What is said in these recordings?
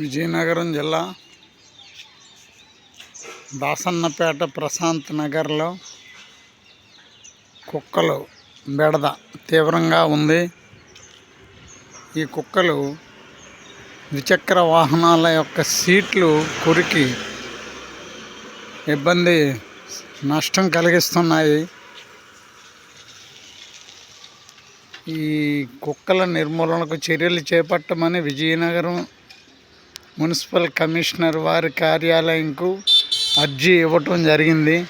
విజయనగరం జిల్లా దాసన్నపేట ప్రశాంత్ నగర్లో కుక్కలు బెడద తీవ్రంగా ఉంది. ఈ కుక్కలు ద్విచక్ర వాహనాల యొక్క సీట్లు కొరికి ఇబ్బంది నష్టం కలిగిస్తున్నాయి. ఈ కుక్కల నిర్మూలనకు చర్యలు చేపట్టమని విజయనగరం మున్సిపల్ కమిషనర్ వారి కార్యాలయంకు అర్జీ ఇవ్వటం జరిగింది.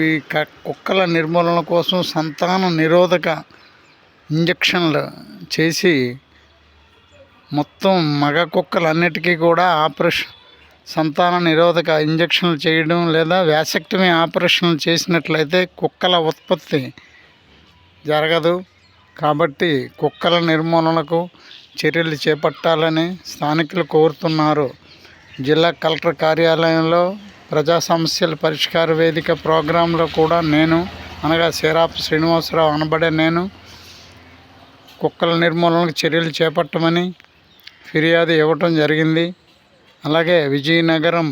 ఈ క- కుక్కల నిర్మూలన కోసం సంతాన నిరోధక ఇంజక్షన్లు చేసి మొత్తం మగ కుక్కలన్నిటికీ కూడా ఆపరేషన్ సంతాన నిరోధక ఇంజక్షన్లు చేయడం లేదా వ్యాసక్టమీ ఆపరేషన్లు చేసినట్లయితే కుక్కల ఉత్పత్తి జరగదు. కాబట్టి కుక్కల నిర్మూలనకు చర్యలు చేపట్టాలని స్థానికులు కోరుతున్నారు. జిల్లా కలెక్టర్ కార్యాలయంలో ప్రజా సమస్యల పరిష్కార వేదిక ప్రోగ్రాంలో కూడా నేను అనగా సిరాప్ శ్రీనివాసరావు అనబడే నేను కుక్కల నిర్మూలనకు చర్యలు చేపట్టమని ఫిర్యాదు ఇవ్వటం జరిగింది. అలాగే విజయనగరం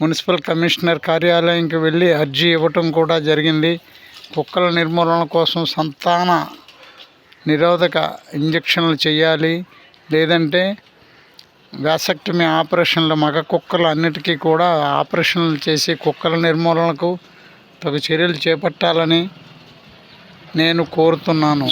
మున్సిపల్ కమిషనర్ కార్యాలయంకి వెళ్ళి అర్జీ ఇవ్వటం కూడా జరిగింది. కుక్కల నిర్మూలన కోసం సంతాన నిరోధక ఇంజక్షన్లు చేయాలి. లేదంటే వ్యాసక్టమీ ఆపరేషన్లు మగ కుక్కలు అన్నిటికీ కూడా ఆపరేషన్లు చేసి కుక్కల నిర్మూలనకు తగు చర్యలు చేపట్టాలని నేను కోరుతున్నాను.